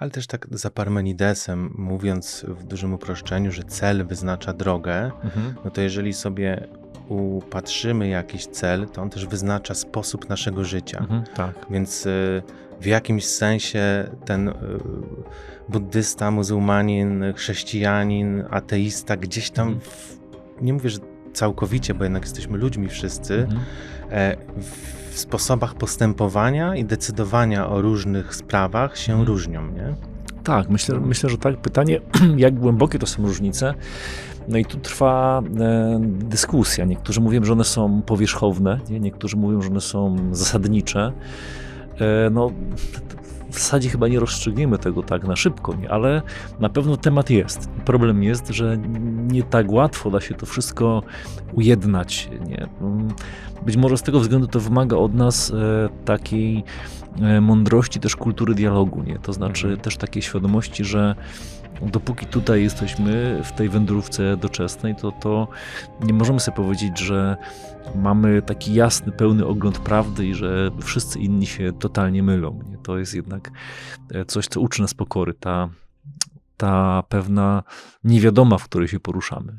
Ale też tak za Parmenidesem, mówiąc w dużym uproszczeniu, że cel wyznacza drogę, Mhm. no to jeżeli sobie upatrzymy jakiś cel, to on też wyznacza sposób naszego życia. Mhm. Tak. Więc y, w jakimś sensie ten y, buddysta, muzułmanin, chrześcijanin, ateista gdzieś tam, Mhm. w, nie mówię, że całkowicie, bo jednak jesteśmy ludźmi wszyscy, Mhm. e, w sposobach postępowania i decydowania o różnych sprawach się Mhm. różnią, nie? Tak, myślę, myślę, że tak. Pytanie, jak głębokie to są różnice. No i tu trwa e, dyskusja. Niektórzy mówią, że one są powierzchowne, nie? niektórzy mówią, że one są zasadnicze. E, no, w zasadzie chyba nie rozstrzygniemy tego tak na szybko, nie? ale na pewno temat jest. Problem jest, że nie tak łatwo da się to wszystko ujednać. Nie? Być może z tego względu to wymaga od nas e, takiej e, mądrości, też kultury dialogu, nie? to znaczy Mhm. też takiej świadomości, że dopóki tutaj jesteśmy w tej wędrówce doczesnej, to, to nie możemy sobie powiedzieć, że mamy taki jasny, pełny ogląd prawdy i że wszyscy inni się totalnie mylą. Nie? To jest jednak e, coś, co uczy nas pokory, ta, ta pewna niewiadoma, w której się poruszamy.